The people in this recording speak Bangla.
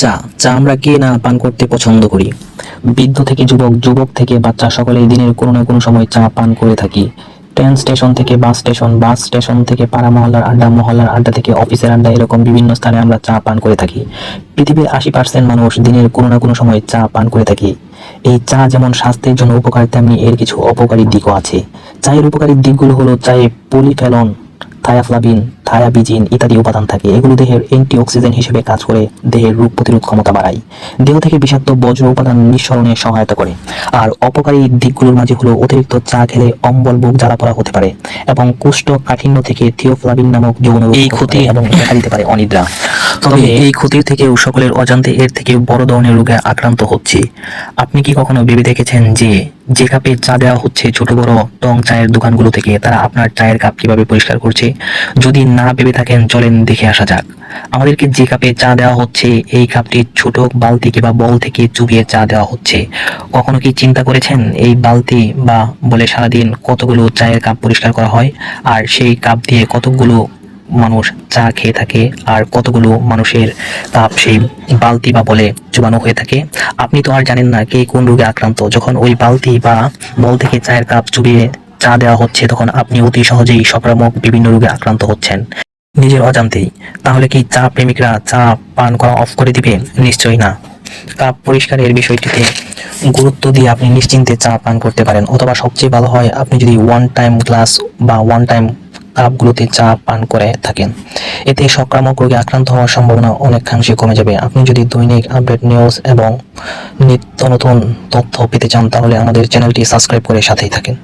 চা চা আমরা কে না পান করতে পছন্দ করি। বৃদ্ধ থেকে যুবক যুবক থেকে বাচ্চা, সকলেই দিনের কোনো না কোনো সময় চা পান করে থাকি। ট্রেন স্টেশন থেকে বাস স্টেশন বাস স্টেশন থেকে পাড়া মহল্লার আড্ডা মহল্লার আড্ডা থেকে অফিসের আড্ডা এরকম বিভিন্ন স্থানে আমরা চা পান করে থাকি। পৃথিবীর আশি পার্সেন্ট মানুষ দিনের কোনো না কোনো সময় চা পান করে থাকি। এই চা যেমন স্বাস্থ্যের জন্য উপকারী, তেমনি এর কিছু অপকারী দিকও আছে। চায়ের উপকারী দিকগুলো হলো চায়ে পলিফেলন থায়াফ্লাভিন থায়াবিজিন ইত্যাদি উপাদান থাকে। এগুলো দেহের অ্যান্টিঅক্সিডেন্ট হিসেবে কাজ করে দেহের রোগ প্রতিরোধ ক্ষমতা বাড়ায়। দেহ থেকে বিষাক্ত বজ্র উপাদান নিঃসরণে সহায়তা করে। আর অপকারী দিকগুলোর মাঝে হলো অতিরিক্ত চা খেলে অম্বল বুক জ্বালা পড়া হতে পারে এবং কুষ্ঠ কাঠিন্য থেকে থিওফ্লাভিন নামক যৌন এই ক্ষতি এবং দেখা দিতে পারে অনিদ্রা। তবে এই ক্ষতির থেকেও সকলের অজান্তে এর থেকে বড় ধরনের রোগে আক্রান্ত হচ্ছে। আপনি কি কখনো ভেবে দেখেছেন যে যে কাপে চা দেওয়া হচ্ছে ছোট বড় টং চায়ের দোকানগুলো থেকে তারা আপনার চায়ের কাপ কীভাবে পরিষ্কার করছে? যদি না ভেবে থাকেন, চলেন দেখে আসা যাক। আমাদেরকে যে কাপে চা দেওয়া হচ্ছে, এই কাপটি ছোট বালতি কিংবা বল থেকে চুবিয়ে চা দেওয়া হচ্ছে। কখনো কি চিন্তা করেছেন, এই বালতি বা বলে সারাদিন কতগুলো চায়ের কাপ পরিষ্কার করা হয়? আর সেই কাপ দিয়ে কতগুলো মানুষ চা খেয়ে থাকে? আর কতগুলো মানুষের কাপ সেই বালতি বা বলে চুবানো হয়ে থাকে? আপনি তো আর জানেন না কে কোন রোগে আক্রান্ত। যখন ওই বালতি বা বল থেকে চায়ের কাপ চুবিয়ে চা দেওয়া হচ্ছে তখন আপনি অতি সহজেই সংক্রামক বিভিন্ন রোগে আক্রান্ত হচ্ছেন। নিজের অজান্তেই। তাহলে কি চা প্রেমিকরা চা পান করা অফ করে দিবে? নিশ্চয়ই না। কাপ পরিষ্কারের বিষয়টিতে গুরুত্ব দিয়ে আপনি নিশ্চিন্তে চা পান করতে পারেন। অথবা সবচেয়ে ভালো হয়, আপনি যদি ওয়ান টাইম গ্লাস বা ওয়ান টাইম কাপগুলোতে চা পান করে থাকেন। এতে সংক্রামক রোগে আক্রান্ত হওয়ার সম্ভাবনা অনেকাংশে কমে যাবে। আপনি যদি দৈনিক আপডেট নিউজ এবং নিত্য নতুন তথ্য পেতে চান, তাহলে আমাদের চ্যানেলটি সাবস্ক্রাইব করে সাথেই থাকেন।